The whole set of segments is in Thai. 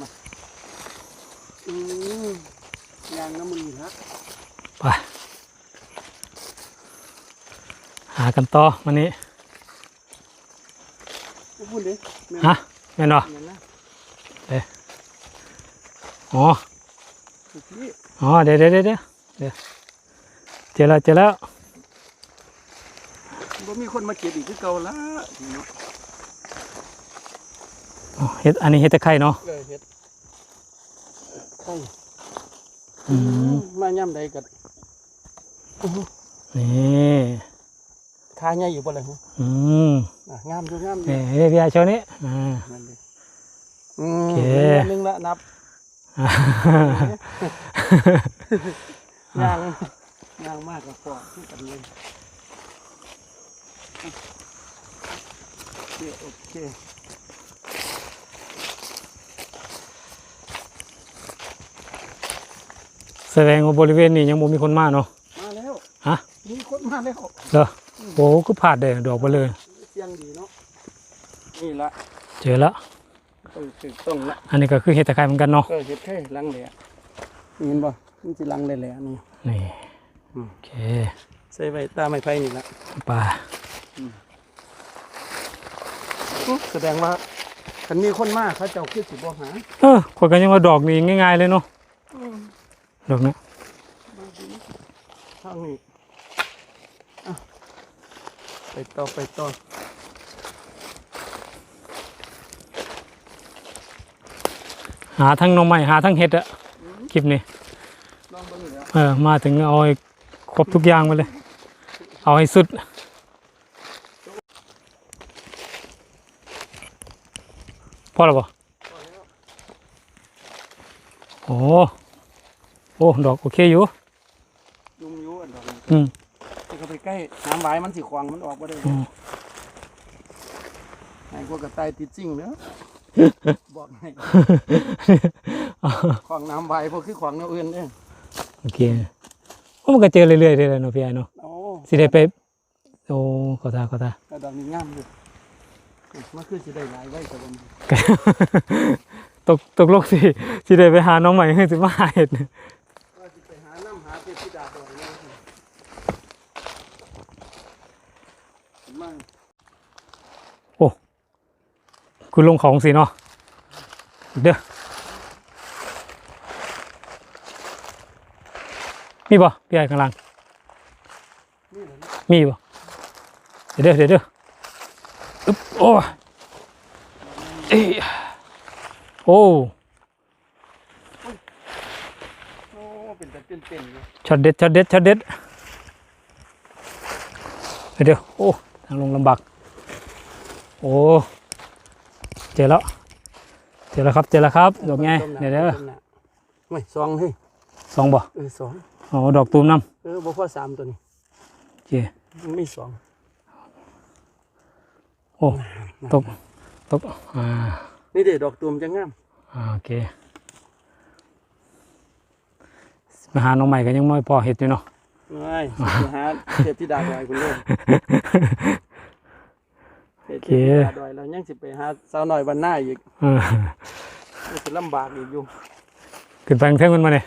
มาอืมยางน้ำมันนี่ละไปหากันต่อวันนี้พูดดิแม่ฮะแม่นบ่เห็นนะอ๋อสุดที่อ๋อเดี๋ยวเดี๋ยวเดี๋ยวเดี๋ยวเดี๋ยวเจอแล้วเจอแล้วบ่มีคนมาเก็บอีกคือเก่าละ เนาะอ๋อเฮ็ดอันนี้เฮ็ดตะไคร่เนาะเลยเฮ็ดไข่อืมมาย่ำใดกันโอ้โหนี่ขาใหญ่อยู่บ่ล่ะฮะอืมอะงามอยู่งามอยู่นี่เรียกพี่อาโชว์นี้อ่านั่นดิอืมโอเคหนึ่งละนับยางยางมากกับพอที่กันเลยโอเคโอเค แสดงว่าบริเวณนี้ยังบ่มีคนมาเนาะ มาแล้วฮะ มีคนมาแล้วเหรอโอ้ก็ผ่าดเด้ดอกไปเลย เสียงดีเนาะ นี่ละเจอแล้วเออถูกต้องละอันนี้ก็คือเฮ็ดตะไคร่เหมือนกันเนาะ ก็เห็ดแค่ลังแหล่นี่เห็นบ่มันสิลังแหล่ๆนี่ นี่อืมโอเค ใส่ไว้ตาไม้ไผ่นี่ละไปอุ๊ยแสดงว่าคันมีคนมาเขาเจ้าคือสิบ่หา เออคนกันยังว่าดอกนี่ง่ายๆเลยเนาะ ดอกเนี้ยทางนี้อะไปต่อไปต่อหาทั้งหน่อไม้หาทั้งเห็ดอะคลิปนี้ลองเบิ่งเดี๋ยวเออมาถึงเอาให้ครบทุกอย่างไปเลย เอาให้สุดพอแล้วปะโอ้ โอ้ดอกโอเคอยู่ยุงอยู่อันดอกนี้อืมแต่ก็ไปใกล้น้ำไหวมันสิขวางมันออกบ่ได้อืมไอ้พวกกระต่ายติดจริงเด้อบอกให้ขวางน้ำไหวพวกคือขวางแนวอื่นเด้อโอเคโอ้มันก็เจอเรื่อยๆเลยเนาะพี่ไอ้เนาะโอ้สิได้ไปโอ้ขอตาขอตากระดอกนี้งามอยู่มันคือสิได้หลายไว้แต่ว่ามันตกตกลงสิสิได้ไปหาน้องใหม่ให้สิมาหาเห็ด ว่าสิไปหาน้ำหาเทพธิดาดอยนี่มั่ง คุณลงของสิเนาะเด้อมีบ่พี่ไอ้ข้างล่างนี่ะนะมีบ่เดี๋ยวเด้อเดี๋ยวเด้ออึ๊บโอ้เอ้ยโอ้โอ้เป็นแต่เป็นเป็นอยู่ช็อตเด็ดช็อตเด็ดช็อตเด็ดเดี๋ยวโอ้ทางลงลำบากโอ้ เจอแล้ว เจอแล้วครับ เจอแล้วครับ ดอกไงต้มหนาเดี๋ยวเด้อต้มหนาไม่สองเฮ้ยสองบ่เออสองอ๋อดอกตูมน้เออบ่พอสามตัวนี้ำโอเคมันมีสองโอ้ตกตกอ่านี่เด็ดดอกตูมจะงามอ่าโอเคมาหาน้องใหม่ก็ยังไม่พอเห็ดอยู่เนาะไม่สิหาเทพธิดาดอยคุณลูกเท พธิดาดอยแล้วยังสิไปหาสาวหน่อยวันหน้าอีกเออมันสิลำบากอีกอยู่ขึ้นไปเท่งมันมาเนี่ย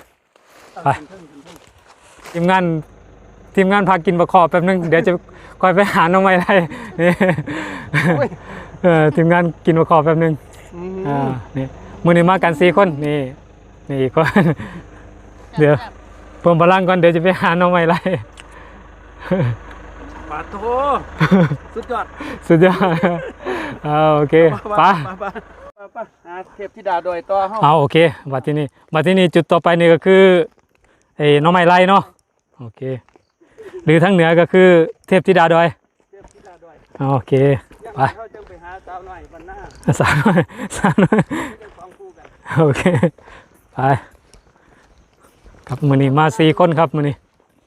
ไปเทิงๆเทิงทีมงานทีมงานพากินบะคอแป๊บนึง เดี๋ยวจะคอยไปหาน้องใหม่ได้นี่ๆโอ้ยเออทีมงานกินบะคอแป๊บนึงอืมอ่านี่มือนี้มากันสี่คนนี่นี่อีกคนเดี๋ยวเพิ่มพลังก่อนเดี๋ยวจะไปหาน้องใหม่ไล่ ปาโทสุดยอด สุดยอดเอาโอเคไปไปไปไปหาเทพธิดาดอยต่อเฮาเอาโอเคบัดที่นี่บัดที่นี่จุดต่อไปนี่ก็คือไอ้หน้องไม้ไล่เนาะโอเค หรือทั้งเหนือก็คือเทพธิดาดอยเทพธิดาดอยเอาโอเคยังไปไงเขาจึงไปหาสาวหน่อยวันหน้าสามหน่อยสามหน่อยเจ้าของคู่กันโอเคไปครับมือนี้มาสี่คนครับมือนี้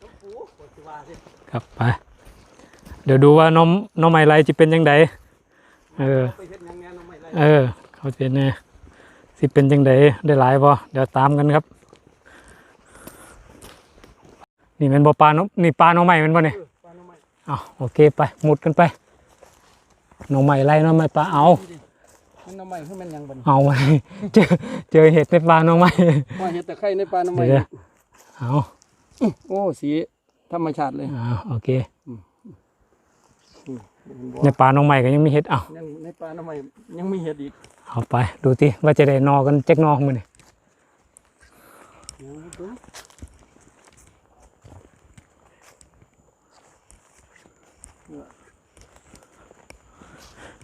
ชมพูกดสิว่าสิครับไป เดี๋ยวดูว่าน้องน้องไม้ไล่จะเป็นยังไงเออไปเฮ็ดหยังแน่น้องไม่ไรเออ เขาเป็นไงสิเป็นจังไดได้หลายบ่เดี๋ยวตามกันครับ นี่เป็นบ่ปลาเนาะนี่ปลาหน้องใหม่เป็นบ่เนี่ยเออปลาน้องไม่อ้าวโอเคไปหมุดกันไปหน้องใหม่ไล่หน้องใหม่ปลาเอามันน้ำใหม่คือมันยังบัดนเอาไว้เจอเจอเห็ดในปลาน้องไม้ว่าเห็ดตะไคร้ในปลาน้ำใหม่เดี๋ยวเอาโอ้สีธรรมชาติเลยเอาโอเคอืมเห็นบ่ ในปลาน้องไม้ก็ยังมีเห็ดเอายังในปลาน้ำใหม่ยังมีเห็ดอีกเอาไป ดูติว่าจะได้นอกันเจ๊กนอของมันนี่ยังไม่รู้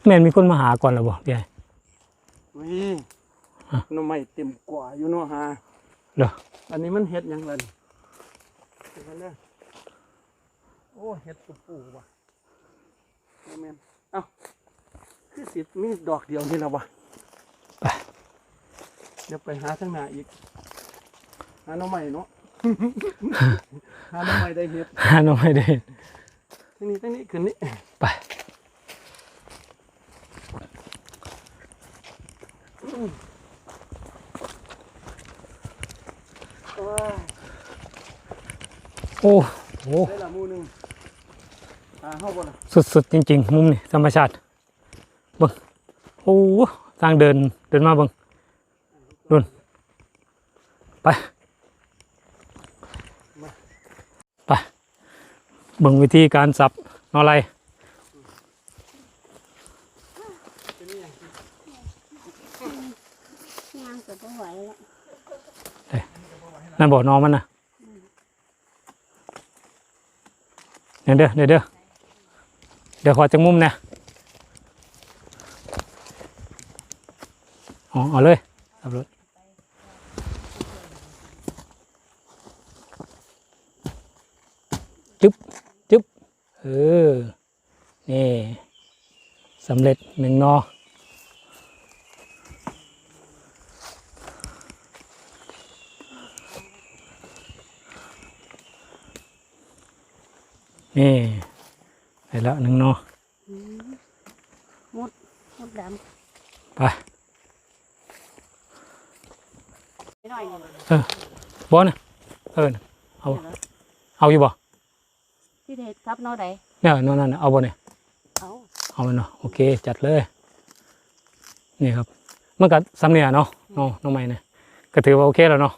แม่นมีคนมาหาก่อนแล้วบ่พี่ใหญ่วิน้ำใหม่เต็มกว่าอยู่เนาะฮะเหรออันนี้มันเห็ดหยังไงเห็ดอะไรโอ้เห็ดปูปูว่ะบ่ แม่นเอ้าคือสิมีดอกเดียวนี่แล้ววะไปเดี๋ยวไปหาทางหน้าอีก หาหน้องใหม่เนาะ หาหน้องใหม่ได้เห็ดหาน้องไม้ได้ทางนี้ทางนี้ขึ้นนี่ไปโอ้ยโอ้โห ได้ละหมูหนึงหาเฮาบ่ล่ะ สุดๆจริง ๆ มุมนี่ธรรมชาติเบิ่งโอ้ทางเดินเดินมาเบิ่งนู่นไปไปเบิ่งวิธีการสับนอไรเป็นนี่หยังย่างก็บ่ไหวแล้วนั่นบอกน้องมันนะเดี๋ยวเด้อเดี๋ยวเด้อ ดี๋ยวขอจากมุมนะอ๋อเอาเลยสับเลยจึ๊บจึ๊บเออ นี่สำเร็จหนึ่งนอนี่ แล้วหนึ่งนอมดมดดไปำไปหน่อยหนึ่งบอลนะเออน่ะเอาเอาอยู่บ่ที่เด็ดครับเนอใดเนี่ยนอนนั่นน่ะเอาบ่เนี่ยเอาเอามันเนาะโอเคจัดเลยนี่ครับมันก็สำเนียเนาะน้องน้องใหม่เนี่ยก็ถือว่าโอเคแล้วเนาะ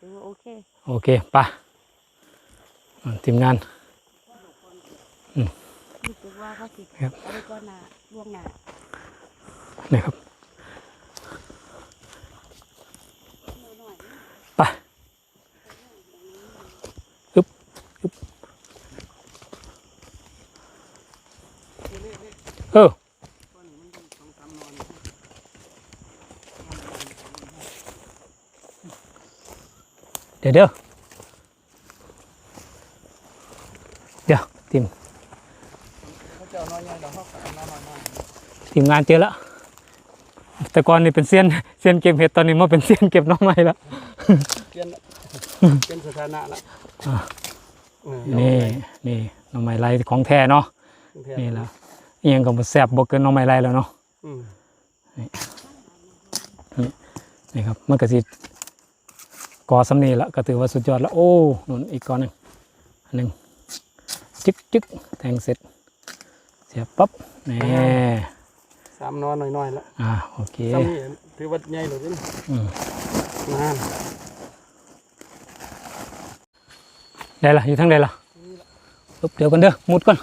ถือว่าโอเคโอเคไปอ่าทีมงานรู้สึก ว่าเขาสิครับเอาไปก่อนหน้าล่วงหน้านี่ครับไปอึ๊บอึ๊บเออเดี๋ยวเดี๋ยวเดี๋ยวทีม ทีมงานเจอแล้ว แต่ก่อนนี่เป็นเซียนเซียนเก็บเห็ดตอนนี้มาเป็นเซียนเก็บหน้องไม้แล้วเปลี่ยนละเปลี่ยนสถานะละอ่าเออนี่นี่หน้องไม้ไรของแท้เนาะเปลี่ยนี่แล้วอิหยังก็บ่แซ่บบ่เกินหน้องไม้ไรแล้วเนาะอืมนี่ครับมันก็สิก่อสำนีแล้วก็ถือว่าสุดยอดแล้ว โอ้นุ่นอีกก้อนหนึงอันหนึงจึ๊กจึ๊กแทงเสร็จ เสียบปั๊บนี่ สามน้อยน้อยๆละอ่าโอเคซ้ำนี่ถือว่าใหญ่เลยนี่อืมนานได้ละอยู่ทางใดล่ะอึ๊บเดี๋ยวกันเด้อมุดก่อน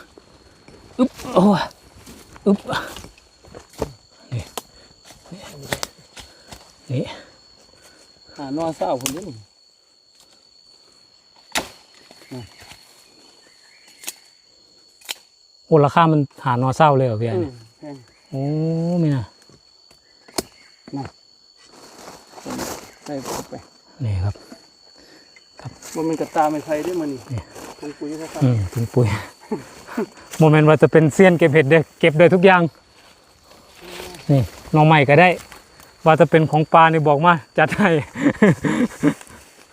อึ๊บโอ้ยอึ๊บนี่นี่นี่หานอเศร้าคนนี้นี่โอ้ราคามันหานอเศร้าเลยเหรอพี่เอไอ้อนี่แพง โอ้ไม่น่ะใส่เข้าไปนี่ครับว่ามันกระตาไม่ใครได้อมันนี่นี่คงปุ๋ยครับอืมถุงปุ๋ยโมเมนต์ว่าจะเป็นเซียนเก็บเห็ดเด้อเก็บได้ทุกอย่าง นี่หน้องใหม่ก็ได้ ว่าจะเป็นของปลานี่บอกมาจัดให้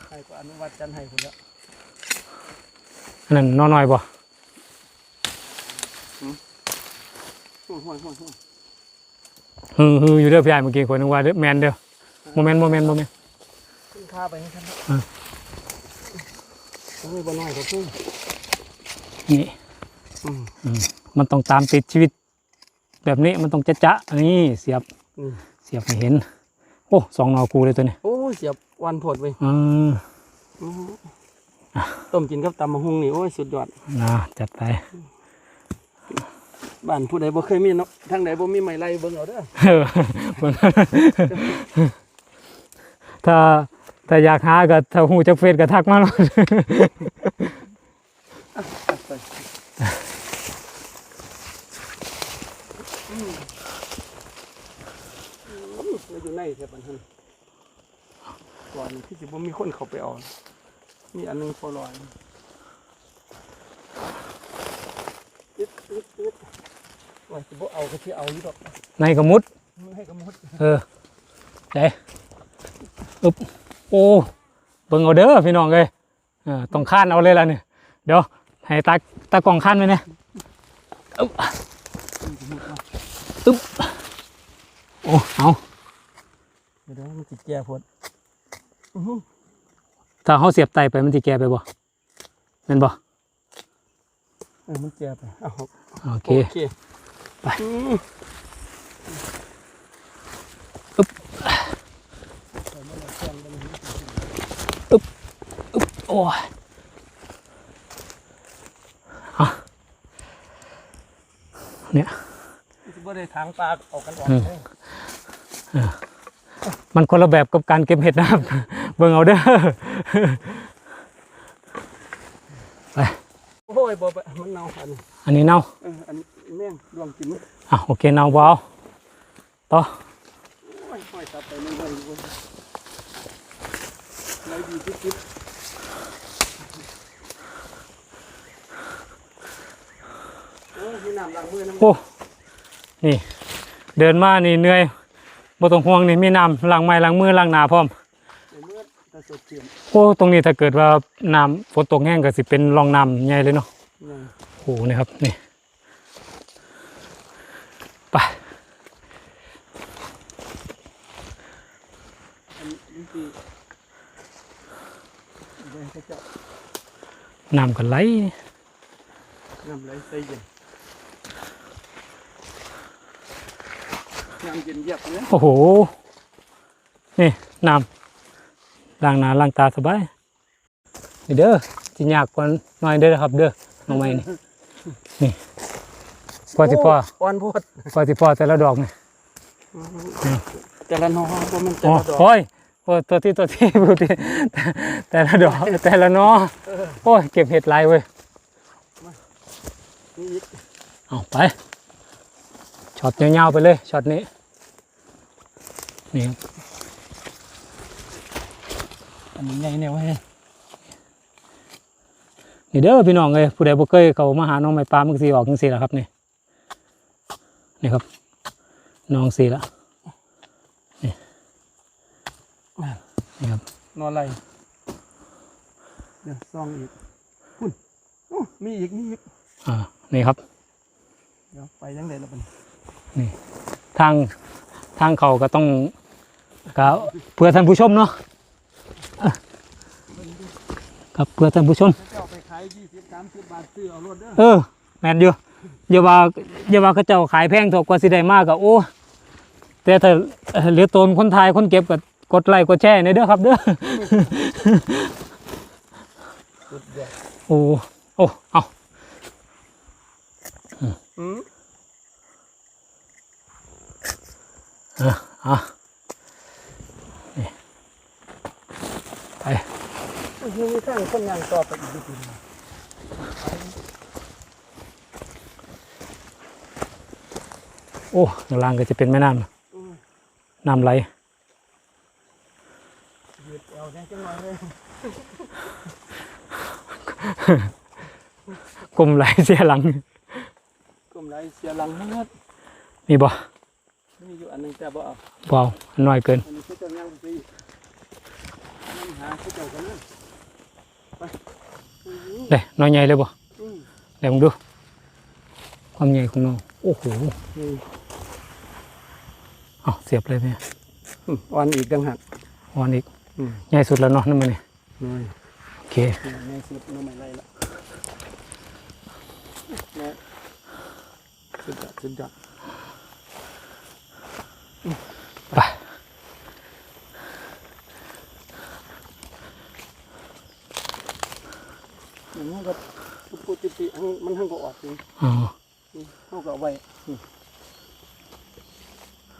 ใครก็อนุวัตจันให้คนละอันนั้นน้อน้อยบ่ห่วยห่วยห่วยห่วย ฮือฮืออยู่เด้อพี่ไอ้เมื่อกี้คนนึงว่าเด้อแมนเด้อโมเมนต์โมเมนต์โมเมนต์ขึ้นค่าไปให้ท่านละอะโอ้ยบ่น้อยกว่าพุ่งนี่อืมอืมมันต้องตามติดชีวิต แบบนี้มันต้องจะจะนี่เสียบอืมสียบให้เห็น โอ้สองหนอกูเลยตัวนี้โอ้ยเสียบวันโผดเว้ยอืมอื้อหือต้มกินกับตำมะฮุงนี่โอ้ยสุดยอดนะจัดไป บ้านผู้ใดบ่เคยมีเนาะทางใดบ่มีไม้ไล่เบิ่งเอาเด้อเออเบิ่งถ้าถ้าอยากหาก็ถ้าหูจักเฟซก็ทักมาเนาะตัดไปอืมอืมแล้วอยู่ในแค่ปันทันก่อนที่สิบ่มีคนเข้าไปเอามีอันหนึงพอลอยตึ๊ดตึ๊ดตึ๊ด ว่าสิบ่เอาก็สิเอาอยู่ดอกในกระมุดมันให้กระมุดเออเด้อึบโอ้เบิ่งเอาเด้อพี่น้องเอ้ยเออต้องค้านเอาเลยล่ะเนี่ยเดี๋ยวให้ตาตากล่องค้านไว้เนี่ยอึ๊บอึ๊บโอ้เอาเดี๋ยวมันสิแก่พดอื้อหือถ้าเขาเสียบไตไปมันสิแก่ไปบ่แม่นบ่เออมันแก่ไปเอาโอเคโอเค ไปอืมโอ้ยเอาเนี่ยสิบ่ได้ทางปลาออกกันออกอืมเลยมันคนละแบบกับการเก็บเห็ดนะครับ เบิ่งเอาเด้อโอ้ยบ่ไปมันเน่าอันนี้อันนี้เน่าเอออันนี้ แม่งดวงกินมั้ยอะโอเคเน่าบ่เอาต่อโอ้ยห้อยตับไปไม่ไหวอยู่บนไรดีที่สุดโอ้ยมีน้ำล้างมือน้ำโอ้นี่ เดินมานี่เหนื่อยบ่ต้องห่วงนี่มีน้ำล้างไม้ล้างมือล้างหน้าพร้อมในเมื่อตะสดเปลี่ยนโอ้ตรงนี้ถ้าเกิดว่าน้ำฝนตกแห้งก็สิเป็นร่องน้ำใหญ่เลยเนาะยังโอ้โหนี่ครับนี่ไป อันนี้คือไปให้เจ้าน้ำก็ไหลน้ำไหลใส่เย็นน้ำเย็นเยียบเลยโอ้โห นี่น้ำล้างหน้าล้างตาสบายนี่เด้อสิยากกว่าหน่อยเด้อครับเด้อน้องไม้นี่นี่กว่าสิพ่ออ่อนโพดกว่าสิพ่อแต่ละดอกนี่แต่ละหนอบ่แมันแต่อ๋อละดอกโอ้ย โอ้ยตัวที่ตัวที่ตัวที่แต่ละดอกแต่ละนอโอ้ยเก็บเห็ดลายเว้ยเอาไปช็อตยาวๆไปเลยช็อตนี้นี่อันนี้ใหญ่เนี่ยเว้ยนี่เด้อพี่น้องเลยผู้ใดบ่เคยเขามาหาน้องไม้ปลามันก็สิออกจังซี่ล่ะครับนี่นี่ครับน้องสีและนี่ นี่ครับนอนอะไรเดี๋ยวซองอีกคุณโอ้มีอีกมีอีกอ่านี่ครับเดี๋ยวไปยังไงละมันทางทางเขาก็ต้องก็เพื่อท่านผู้ชมเนาะอะครับเพื่อท่านผู้ชมเจ้าไปขายยี่สิบสามสิบบาทซื้อเอารถเด้อเออแม่นอยู่อย่าว่าอย่าว่าเขาเจ้าขายแพงเถกกว่าสิได้มากก็โอ้แต่ถ้าเอ่อเหลือตนคนไทยคนเก็บก็ กดไลค์กดแชร์ในอยเด้อครับเด้อสุดยอดโอ้โอ้เอาอืมอะนี่ไปโอ้ยมีข้างคนงานต่อไปอีกทีโอ้ข้างล่างก็จะเป็นแม่น้ำอืมน้ำไหลยืด เอาแน่จังหน่อยเลยกลมไหลเสียหลัง กลมไรเสียหลังทั้งหมดมีบ่มีอยู่อันหนึงแต่บ่เอาเปล่าอันน้อยเกินอันนี้คือเจ้าย่างไปอีกนั่งหาคือเจ้ากันนะไปอืมเลยน้อยใหญ่เลยบ่อืมเดี๋ยวมึงดู ความใหญ่ของน้องโอ้โหนี่เอาเสียบเลยแม่อืมอ่อนอีกต่างหากอ่อนอีกอืม ใหญ่สุดแล้วเนาะนั่นมันนี่น้อยโอเคนี่สุดน้องไม่ไรละน้อยสุดยอดสุดยอดอืมไปอย่างนี้ก็ปุ๊บปุ๊บจิติมันทั้งก็ออกนี่อ๋อนี่เขาก็เอาไว้นี่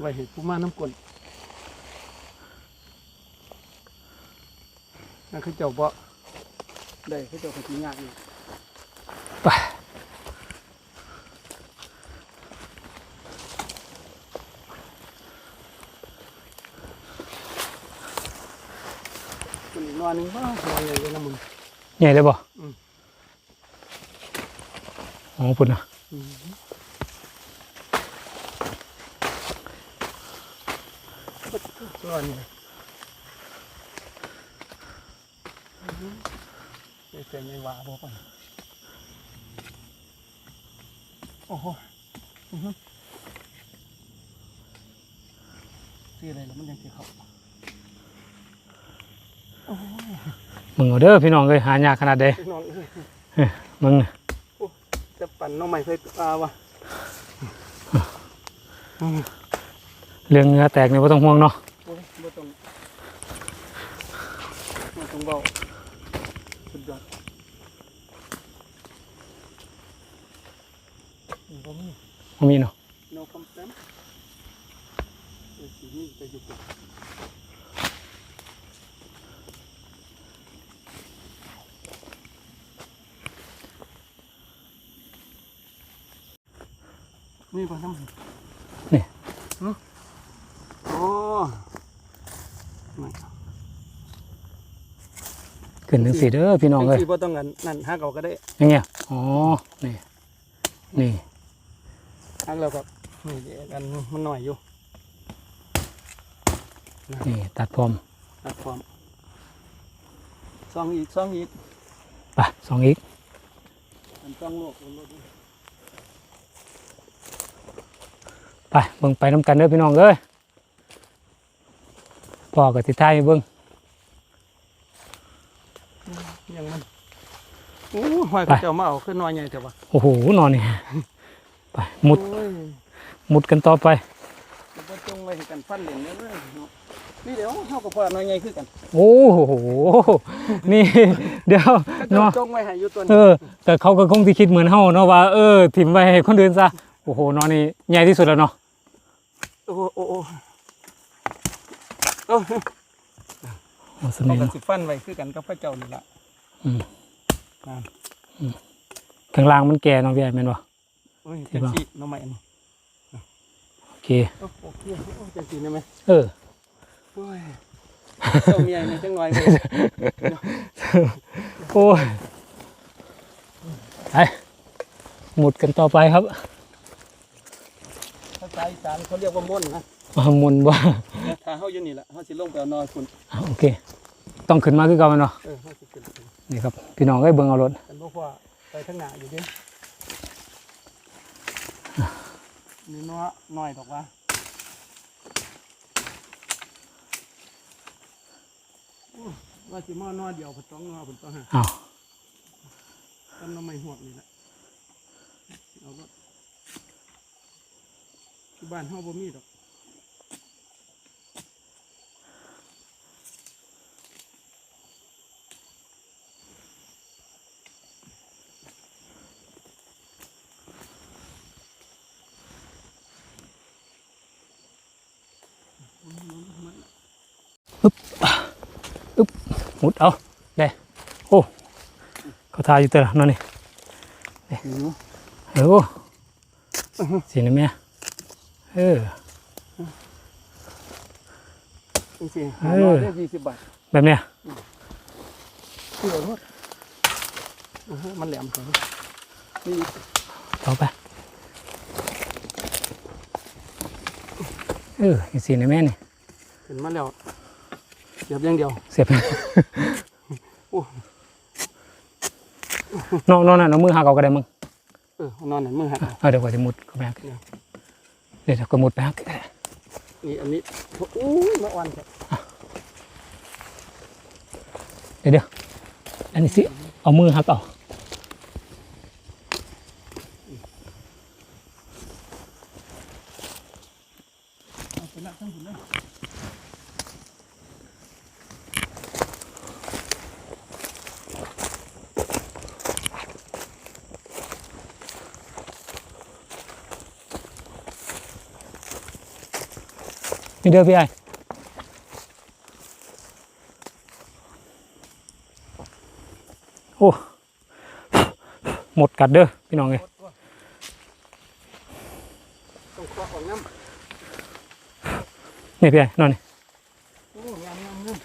ไว้เห็นผู้มาน้ำกลน นั่นคือเจ้าบ่ได้คือเจ้าก็สิยากนี่ไปคนอีกนอนหนึงบ้าหัวใหญ่เลยนะมึง ใหญ่เลยบ่อืม อ๋อพุ่นนะส่วนนี่ไม่ เป็นไม่ว่าบ่ปะโอ้โหอื้อหือที่อะไรแล้วมันยังจะเข้าโอ้ยมึงเอาเด้อพี่น้องเอ้ยหายากขนาดใดนองเอ้ยมึงจะปั่นน้องใหม่เคยปลาวะเรื่องเหงือแตกเนี่ยบ่ต้องห่วงเนาะโอ้ยบ่ต้องบ่ต้องเบาสุดยอดนี่บ่ มีบ่มีเนาะ no complaint เออสีนี้จะอยู่กับนี่ป่ะน้ำมันนี่หึโอ้ไม่ขึ้นถึงสีเด้อพี่น้องเอ้ยที่บ่ต้องกันนั่นฮักเอาก็ได้อย่างเงี้ยอ๋อ นี่ นี่ ฮักแล้วก็นี่เดี๋ยวกันมันหน่อยอยู่นี่ตัดพร้อมตัดพร้อมซองอีกซองอีกไปสองอีกมันซองโลกมันโลกนี่ไปเบิ่งไปน้ำกันเด้อพี่น้องเอ้ยพ่อกับติดท้ายให้เบิ่งยังมันโอ้หอยกระเจ้ามาเอาขึ้นหน่อยใหญ่แต่ว่าโอ้โหนอนนี่ ไปมุดโอ้ยมุดกันต่อไปมันก็จงไว้ให้กันฟันเหรียญเรื่อยๆเนาะนี่เดี๋ยวเท่ากับพ่อหน่อยใหญ่คือกัน โอ้โหนี่ เดี๋ยวก็เจ้าเนาะจงไว้ให้อยู่ตัวเอนี้อแต่เขาก็คงที่คิดเหมือนเฮาเนาะว่าเออถิ่มไว้ให้คนอื่นซะโอ้โหนอนนี่ใหญ่ที่สุดแล้วเนาะโอ้โหโอ้โหโอ้โอ้สเขานิทกันเนาะสิฟันไว้คือกันกับพระเจ้านี่ละอืมอ่าข้างล่างมันแก่เนาะพี่ไอ้แม่นบ่ โอ้ยที่จังว่าสีน้องใหม่อันนี้โอเคโอ้โอเคโอ้จังสีได้ไหมเออโอ้ยเจ้าเมียนี่จังหน่อยเลยโอ้ยไปหมุดกันต่อไปครับภาษาอีสานเขาเรียกว่าม่วนนะอ่าหมุนว่าถ้าเฮาอยู่นี่แหละเฮาสิลงไปเอานอยคุณอ่าโอเค ต้องขึ้นมาคือเก่าแม่นบ่เออเฮาสิขึ้นไปนี่ครับ พี่น้องเอ้ยเบิ่งเอารถกันบ่พอไปทางหน้าอยู่ เดินี่น้อน้อยดอกว่าอู้ว่าสิมาน้อเดียวพุ่นต้องน้อพุ่นต้องหาอ้าวต้นน้ำไม่หวกนี่แหละเอารถที่บ้านเฮาบ่มีดอกมันมัน หมุดเอาได้โอ้เขาทาอยู่เตอละนอนนี่เออโอ้สีนี่แม่เออเอหาอน้อยได้ยี่สิบบาทแบบเนี้ยเที่ยวรถอื้อหือมันแหลมของต่อไปเออสีนี่แม่นี่เห็นมาแล้ว เสียบอย่างเดียวเสียบโอ้นอนนอนน่ะเอามือหักเอาก็ได้มึงเออนอนไหนมือหักเอาเดี๋ยวกว่าจะมุดก็แม่เนี่ยเดี๋ยวก็มุดไปหักก็ได้นี่อันนี้อู้มาอ่อนครับเดี๋ยวเดี๋ยวอันนี้สิเอามือหักเอา เอาไปละทั้งหมดเลย นี่เด้อพี่ไอ้โอ้หมดกัดเด้อพี่น้องเอ้ยต้องควักออกน้ำนี่พี่ไอ้นอนนี่โอ้งามงามงาม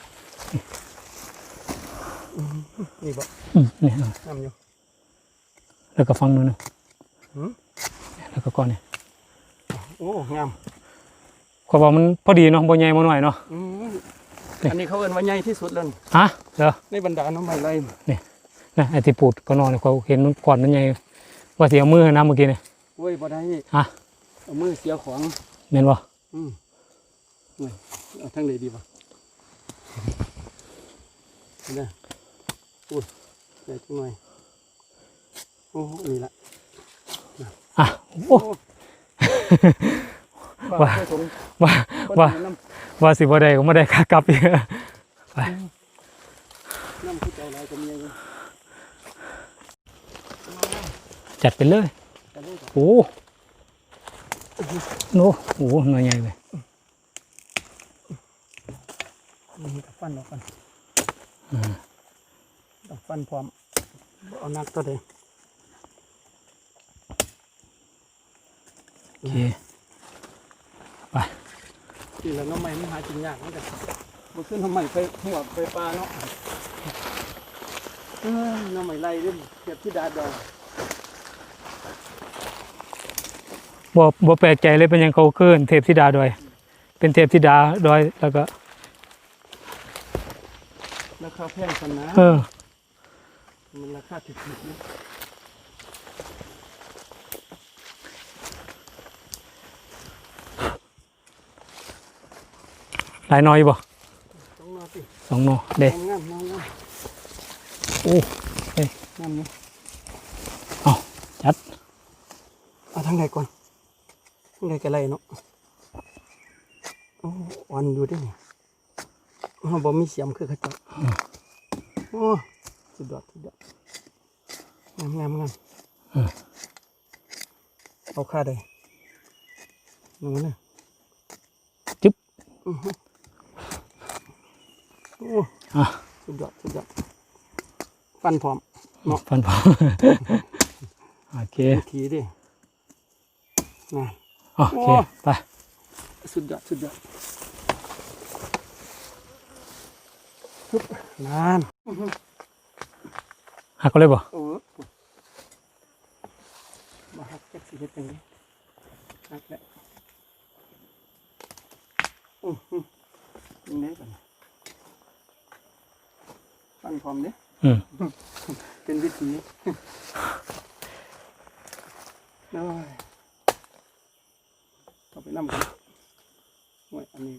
อืมนี่บ่อืมนี่นอนงามอยู่แล้วก็ฟังนู้นนะหืมแล้วก็ก้อนนี่โอ้งาม ขอยบอกมันพอดีเนาะบ่ใหญ่บ่น้อยเนาะอืมนี่อันนี้เขาเอิ้นว่าใหญ่ที่สุดแล้วนี่ฮะเด้อในบรรดาหน้องไม้ไร่นะไอ้ที่ปูดก็นอนเนี่ยเขาเห็นมันก่อนมันใหญ่ว่าสิเอามือน้ำเมื่อกี้นี่โอ้ยบ่ได้ฮะเอามือเสียของแม่นบ่อืมโอ้ยเอาทางไหนดีบ่เนี่ยอุ้ยใหญ่จังหน่อยโอ้นี่ละอะโอ้ ว่าว่าว่าว่าสิบ่ได้ก็บ่ได้ค่ากลับอีกน้ำผู้เจ้าลายก็มีอยู่จัดไปเลยแต่เรื่องโอ้โนโอ้หน่อยใหญ่เลยนี้กับฟันออกกันต้องฟันพร้อมบ่เอานักตัวเดียวโอเค ที่แล้วน้ำใหม่มันหากินยากเหมือนกันบ่ขึ้นน้ำใหม่ไปหัวไปปลาเนาะเอ้ยน้ำใหม่ไล่เล่นเก็บที่ดาดดอยบ่บ่แปลกใจเลยเป็นหยังเขาเกินเทพธิดาดอย เป็นเทพธิดาดอยแล้วก็ ราคาแพงสันนะเออ มันราคาถูกๆนะ หลายหน้อยบ่ต้องนอนสิสองหนอเด้งามงามงามงามโอ้เอ้ยงามอยู่จัดเอาทางไหนก่อนทางไหนก็ไรเนาะโอ้อ่อนอยู่เดิเราบ่มีเสียมคือเขาจ้าโอ้สุดยอดสุดยอดงามงามงามเอาค่าได้นูนะจึ๊บ โอ้อะสุดยอดสุดยอดฟันพร้อมเนาะฟันพอโอเควิธีดินะโอเคไปสุดยอดสุดยอดฮึบนานหักก็เลยบ่โอ้มาหักแจ็คสิเฮ็ดจังไดหักแล้วอือหือยังไงกัน ฟันพร้อมเด้อืมเป็นวิธีน้อยเอาไปนำกันโอ้ยอันนี้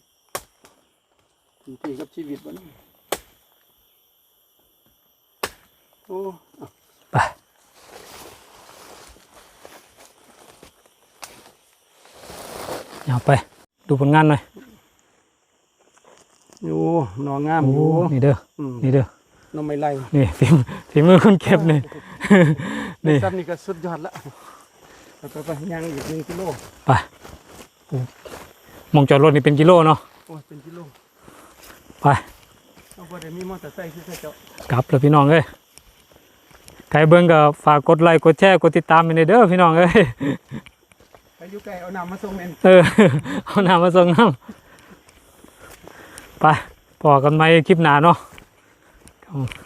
ถึงที่กับชีวิตวะนี่โอ้อะไปเอาไป ดูผลงานหน่อยอยู่หนองงามโอ้อยู่นี่เด้ออืมนี่เด้อ น้องไม่ไล่นี่ฝีมือฝีมือคนเก็บนี่นี่นี่ซับนี่ก็สุดยอดละไปไปไปย่างอีกหนึ่งกิโลไปโอ้มองจอดรถนี่เป็นกิโลเนาะโอ้ยเป็นกิโลไปเอาพอได้มีมอเตอร์ไซค์ที่เขาเจ้ากลับแล้วพี่น้องเอ้ยใครเบิ่งก็ฝากกดไลค์กดแชร์กดติดตามไปในเด้อพี่น้องเอ้ยไปอยู่ไกลเอาน้ำมาส่งเมนเออเอาน้ำมาส่งน้ำไปพอกันไหมคลิปหนาเนาะ ครับผม